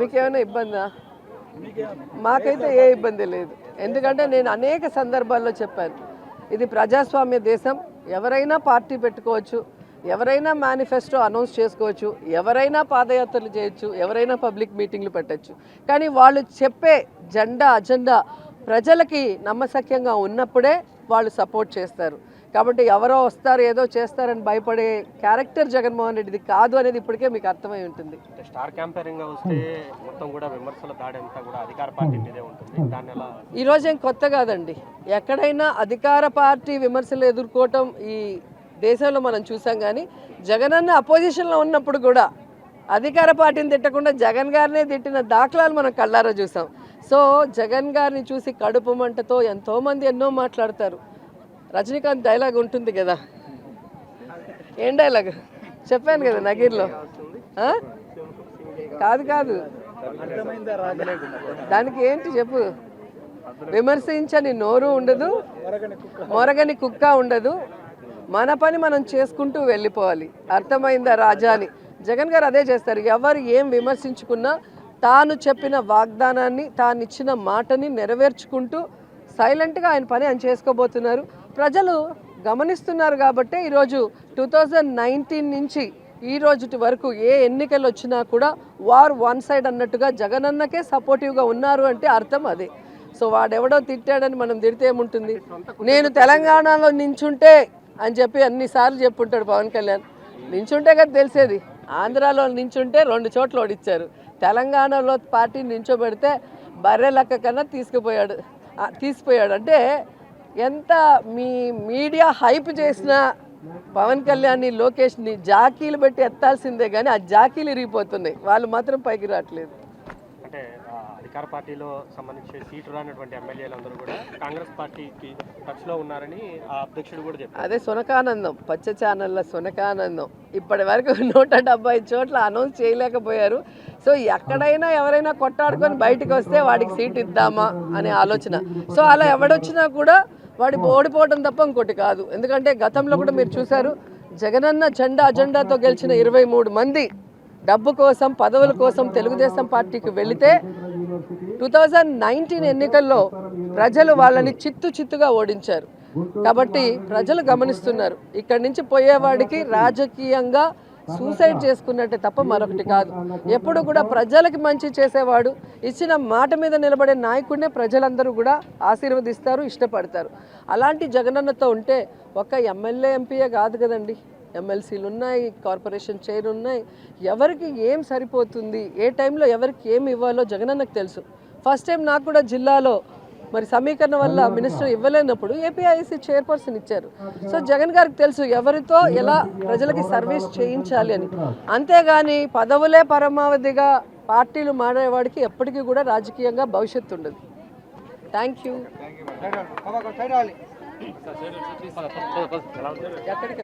మీకేమైనా ఇబ్బందా? మాకైతే ఏ ఇబ్బంది లేదు. ఎందుకంటే నేను అనేక సందర్భాల్లో చెప్పాను. ఇది ప్రజాస్వామ్య దేశం. ఎవరైనా పార్టీ పెట్టుకోవచ్చు. ఎవరైనా మేనిఫెస్టో అనౌన్స్ చేసుకోవచ్చు. ఎవరైనా పాదయాత్రలు చేయొచ్చు. ఎవరైనా పబ్లిక్ మీటింగ్లు పెట్టచ్చు. కానీ వాళ్ళు చెప్పే జెండా అజెండా ప్రజలకి నమ్మశక్యంగా ఉన్నప్పుడే వాళ్ళు సపోర్ట్ చేస్తారు. కాబట్టి ఎవరో వస్తారు ఏదో చేస్తారని భయపడే క్యారెక్టర్ జగన్మోహన్ రెడ్డిది కాదు అనేది ఇప్పటికే మీకు అర్థమై ఉంటుంది. అంటే స్టార్ క్యాంపైరింగ్గా వస్తే మొత్తం కూడా విమర్శల దాడి అంతా కూడా అధికార పార్టీ మీదే ఉంటుంది. దాన్ని ఎలా ఈ రోజు ఏం కొత్త కాదండి. ఎక్కడైనా అధికార పార్టీ విమర్శలు ఎదుర్కోవటం ఈ దేశంలో మనం చూసాం కానీ జగనన్న అపోజిషన్లో ఉన్నప్పుడు కూడా అధికార పార్టీని తిట్టకుండా జగన్ గారినే తిట్టిన దాఖలాలు మనం కళ్ళారా చూసాం. సో జగన్ గారిని చూసి కడుపు మంటతో ఎంతోమంది ఎన్నో మాట్లాడతారు. రజనీకాంత్ డైలాగ్ ఉంటుంది కదా. ఏం డైలాగ్ చెప్పాను కదా నగీర్లో. కాదు కాదు. దానికి ఏంటి చెప్పు? విమర్శించని నోరు ఉండదు మొరగని కుక్క ఉండదు. మన పని మనం చేసుకుంటూ వెళ్ళిపోవాలి. అర్థమైందా రాజా అని? జగన్ గారు అదే చేస్తారు. ఎవరు ఏం విమర్శించుకున్నా తాను చెప్పిన వాగ్దానాన్ని తాను ఇచ్చిన మాటని నెరవేర్చుకుంటూ సైలెంట్గా ఆయన పని ఆయన చేసుకోబోతున్నారు. ప్రజలు గమనిస్తున్నారు కాబట్టే ఈరోజు టూ థౌజండ్ నైన్టీన్ నుంచి ఈ రోజుటి వరకు ఏ ఎన్నికలు వచ్చినా కూడా వార్ వన్ సైడ్ అన్నట్టుగా జగనన్నకే సపోర్టివ్గా ఉన్నారు అంటే అర్థం అదే. సో వాడెవడో తిట్టాడని మనం తిడితే ఏముంటుంది? నేను తెలంగాణలో నించుంటే అని చెప్పి అన్నిసార్లు చెప్పుంటాడు పవన్ కళ్యాణ్. నించుంటే కదా తెలిసేది. ఆంధ్రాలో నించుంటే రెండు చోట్ల ఓడిచ్చారు. తెలంగాణలో పార్టీ నించోబెడితే బర్రె లెక్క కన్నా తీసుకుపోయాడు. తీసిపోయాడు. అంటే ఎంత మీ మీడియా హైప్ చేసిన పవన్ కళ్యాణ్ని లోకేష్ని జాకీలు పెట్టి ఎత్తాల్సిందే కానీ ఆ జాకీలు ఇరిగిపోతున్నాయి. వాళ్ళు మాత్రం పైకి రావట్లేదు. అంటే అధికార పార్టీలో సంబంధించి సీటు రానటువంటి ఎమ్మెల్యేలందరూ కూడా కాంగ్రెస్ పార్టీకి టచ్లో ఉన్నారని ఆ అధ్యక్షుడు కూడా చెప్పారు. అదే సునకానందం పచ్చ ఛానళ్ళ సునకానందం ఇప్పటి వరకు నూట డెబ్బై చోట్ల అనౌన్స్ చేయలేకపోయారు. సో ఎక్కడైనా ఎవరైనా కొట్టాడుకొని బయటకు వస్తే వాడికి సీట్ ఇద్దామా అనే ఆలోచన. సో అలా ఎవడొచ్చినా కూడా వాడి ఓడిపోవడం తప్ప ఇంకోటి కాదు. ఎందుకంటే గతంలో కూడా మీరు చూశారు జగనన్న జెండా అజెండాతో గెలిచిన ఇరవై మూడు మంది డబ్బు కోసం పదవుల కోసం తెలుగుదేశం పార్టీకి వెళితే టూ థౌజండ్ నైన్టీన్ ఎన్నికల్లో ప్రజలు వాళ్ళని చిత్తు చిత్తుగా ఓడించారు. కాబట్టి ప్రజలు గమనిస్తున్నారు. ఇక్కడి నుంచి పోయేవాడికి రాజకీయంగా సూసైడ్ చేసుకున్నట్టే తప్ప మరొకటి కాదు. ఎప్పుడు కూడా ప్రజలకి మంచి చేసేవాడు ఇచ్చిన మాట మీద నిలబడే నాయకుడినే ప్రజలందరూ కూడా ఆశీర్వదిస్తారు ఇష్టపడతారు. అలాంటి జగనన్నతో ఉంటే ఒక ఎమ్మెల్యే ఎంపీయే కాదు కదండి. ఎమ్మెల్సీలు ఉన్నాయి కార్పొరేషన్ చైర్ ఉన్నాయి. ఎవరికి ఏం సరిపోతుంది ఏ టైంలో ఎవరికి ఏం ఇవ్వాలో జగనన్నకు తెలుసు. ఫస్ట్ టైం నాకు కూడా జిల్లాలో మరి సమీకరణ వల్ల మినిస్టర్ ఇవ్వలేనప్పుడు ఏపీఐసి చైర్పర్సన్ ఇచ్చారు. సో జగన్ గారికి తెలుసు ఎవరితో ఎలా ప్రజలకి సర్వీస్ చేయించాలి అని. అంతేగాని పదవులే పరమావధిగా పార్టీలు మాడేవాడికి ఎప్పటికీ కూడా రాజకీయంగా భవిష్యత్తు ఉండదు. థ్యాంక్ యూ ఎక్కడికి